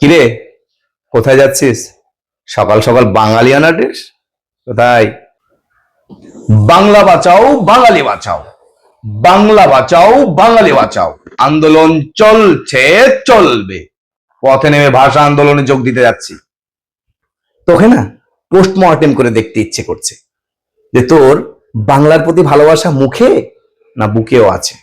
কিরে, কোথায় যাচ্ছিস? সকাল সকাল বাঙালিয়ানা ড্রেস কোথায়? বাংলা বাঁচাও, বাঙালি বাঁচাও। বাংলা বাঁচাও, বাঙালি বাঁচাও। আন্দোলন চলছে, চলবে। পথে নেমে ভাষা আন্দোলনে যোগ দিতে যাচ্ছি। তোকে না পোস্টমর্টেম করে দেখতে ইচ্ছে করছে। যে তোর বাংলার প্রতি ভালোবাসা মুখে না বুকেও আছে?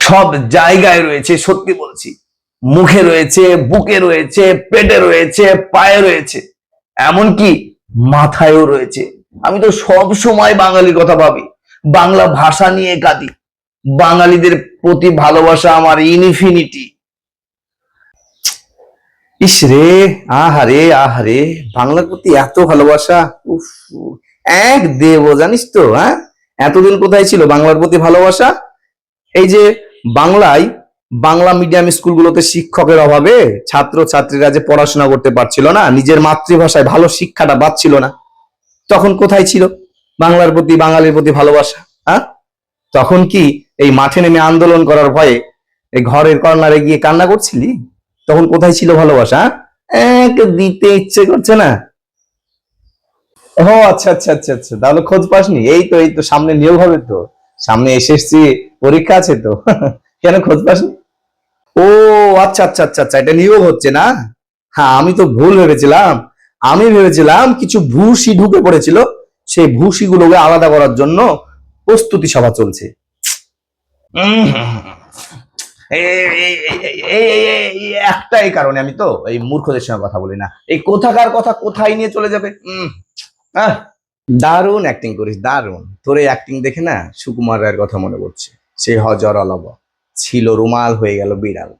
সব জায়গায় রয়েছে, সত্যি বলছি। মুখে রয়েছে, বুকে রয়েছে, পেটে রয়েছে, পায়ে রয়েছে, এমনকি মাথায়ও রয়েছে। আমি তো সব সময় বাঙালির কথা ভাবি। বাংলা ভাষা নিয়ে কাঁদি। বাঙালিদের প্রতি ভালোবাসা আমার ইনফিনিটি ইস রে আহারে আহারে বাংলার প্রতি এত ভালোবাসা, উফ, এক দেব, জানিস তো হ্যাঁ? এতদিন কোথায় ছিল বাংলার প্রতি ভালোবাসা? এই যে বাংলায় বাংলা মিডিয়াম স্কুলগুলোতে শিক্ষকের অভাবে ছাত্র ছাত্রীরা যে পড়াশোনা করতে পারছিল না, নিজের মাতৃভাষায় ভালো শিক্ষাটা পাচ্ছিল না। তখন কোথায় ছিল? বাংলার প্রতি, বাঙালির প্রতি ভালোবাসা হ্যাঁ তখন কি এই মাঠে নেমে আন্দোলন করার ভয়ে এই ঘরের কর্নারে গিয়ে কান্না করছিলি? তখন কোথায় ছিল ভালোবাসা? এক দিতে ইচ্ছে করছে না। ও আচ্ছা আচ্ছা আচ্ছা আচ্ছা তাহলে খোঁজ পাসনি? এই তো এই তো, সামনে নিয়োগ হবে তো। সামনে এসএসসি পরীক্ষা আছে তো। কেন খোঁজ পাসনি? ও আচ্ছা আচ্ছা আচ্ছা আচ্ছা এটা নিয়োগ হচ্ছে না হ্যাঁ আমি তো ভুল ভেবেছিলাম আমি ভেবেছিলাম কিছু ভূসি ঢুকে পড়েছিল সেই ভূসি গুলোকে আলাদা করার জন্য প্রস্তুতি সভা চলছে একটাই কারণে আমি তো এই মূর্খদের সঙ্গে কথা বলি না এই কোথাকার কথা কোথায় নিয়ে চলে যাবে দারুণ অ্যাক্টিং করিস দারুণ তোর এই অ্যাক্টিং দেখে না সুকুমার রায়ের কথা মনে পড়ছে সেই হজর অলব ছিল রুমাল হয়ে গেল বিড়াল।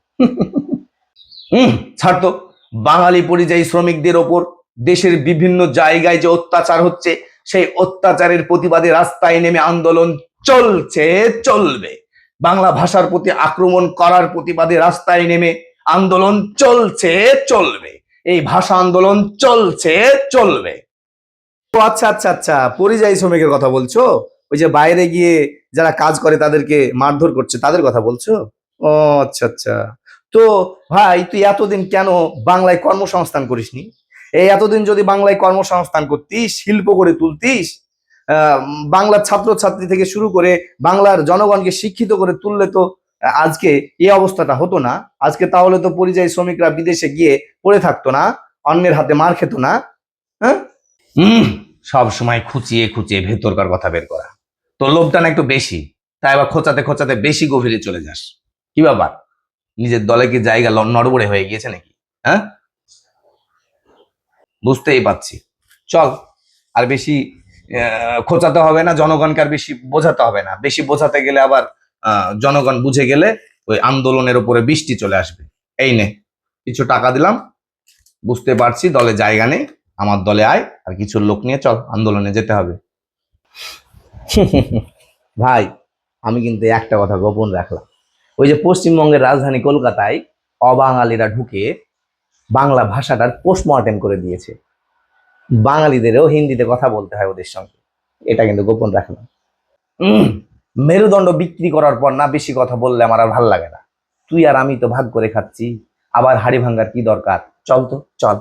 হুম, ছাড় তো। বাঙালি পরিযায়ী শ্রমিকদের ওপর দেশের বিভিন্ন জায়গায় যে অত্যাচার হচ্ছে, সেই অত্যাচারের প্রতিবাদে রাস্তায় নেমে আন্দোলন চলছে, চলবে। বাংলা ভাষার প্রতি আক্রমণ করার প্রতিবাদে রাস্তায় নেমে আন্দোলন চলছে, চলবে। এই ভাষা আন্দোলন চলছে, চলবে। আচ্ছা আচ্ছা আচ্ছা পরিযায়ী শ্রমিকের কথা বলছো? ওই যে বাইরে গিয়ে যারা কাজ করে তাদেরকে মারধর করছে, তাদের কথা বলছো? ও আচ্ছা আচ্ছা। তো ভাই, তুই এতদিন কেন বাংলায় কর্মসংস্থান করিসনি? এই এতদিন যদি বাংলায় কর্মসংস্থান করতিস, শিল্প করে তুলতিস বাংলার ছাত্রছাত্রী থেকে শুরু করে বাংলার জনগণকে শিক্ষিত করে তুললে তো আজকে এই অবস্থাটা হতো না। আজকে তাহলে তো পরিযায়ী শ্রমিকরা বিদেশে গিয়ে পড়ে থাকতো না, অন্যের হাতে মার খেত না হ্যাঁ? হুম, সব সময় খুঁচিয়ে খুঁচিয়ে ভেতরকার কথা বের করা। তো লোভটা না একটু বেশি, তাই আবার খোঁচাতে খোঁচাতে বেশি গভীরে চলে যাস। কি ব্যাপার? নিজের দলে কি জায়গা নড়বড়ে হয়ে গিয়েছে নাকি? হ্যাঁ? বুঝতেই পারছি। চল, আর বেশি খোঁচাতে হবে না, জনগণকে আর বেশি বোঝাতে হবে না। বেশি বোঝাতে গেলে আবার জনগণ বুঝে গেলে ওই আন্দোলনের উপরে বৃষ্টি চলে আসবে। এই নে, কিছু টাকা দিলাম। বুঝতে পারছি দলে জায়গা নেই, আমার দলে আয়, আর কিছু লোক নিয়ে চল, আন্দোলনে যেতে হবে। ভাই, আমি কিন্তু একটা কথা গোপন রাখলাম। ওই যে পশ্চিমবঙ্গের রাজধানী কলকাতায় অবাঙালিরা ঢুকে বাংলা ভাষাটার পোস্টমর্টেম করে দিয়েছে। বাঙালিদেরও হিন্দিতে কথা বলতে হয় ওদের সঙ্গে। এটা কিন্তু গোপন রাখলাম। মেরুদণ্ড বিক্রি করার পর না বেশি কথা বললে আমার আর ভালো লাগে না। তুই আর আমি তো ভাগ করে খাচ্ছি। আবার হাড়ি ভাঙ্গার কি দরকার? চল তো, চল।